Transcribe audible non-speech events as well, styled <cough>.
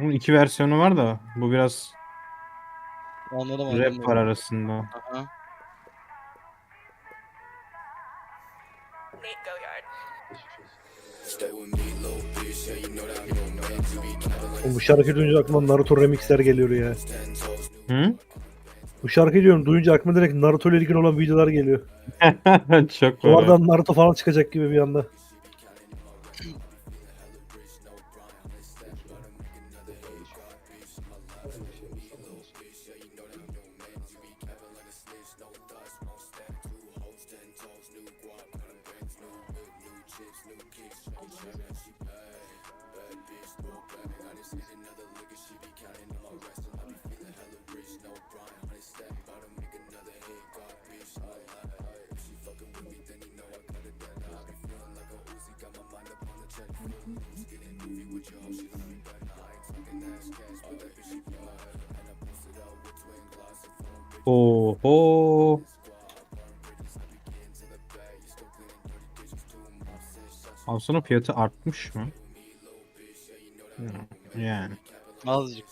Bunun iki versiyonu var da bu biraz Anladım rap var arasında. Aha. Bu şarkıyı duyunca aklıma Naruto remixler geliyor ya. Hı? Bu şarkıyı diyorum duyunca aklıma direkt Naruto ile ilgili olan videolar geliyor. <laughs> Çok doğru. Duvardan Naruto falan çıkacak gibi bir anda. <laughs> kicks, she bad. Bad bitch. I just hit another she be counting on my rest. And I be feeling hella rich, no grind, honey stack. To make another hit, God, bitch, I. If she fucking with me, then you know I got it. I be feeling like a Uzi, got my mind up on the check. Getting with your hoe, she love me back. I ain't talking ass cash, but that bitch, she. And I posted out with twin glasses. Oh, oh. Alsana fiyatı artmış mı? Yani. Azıcık.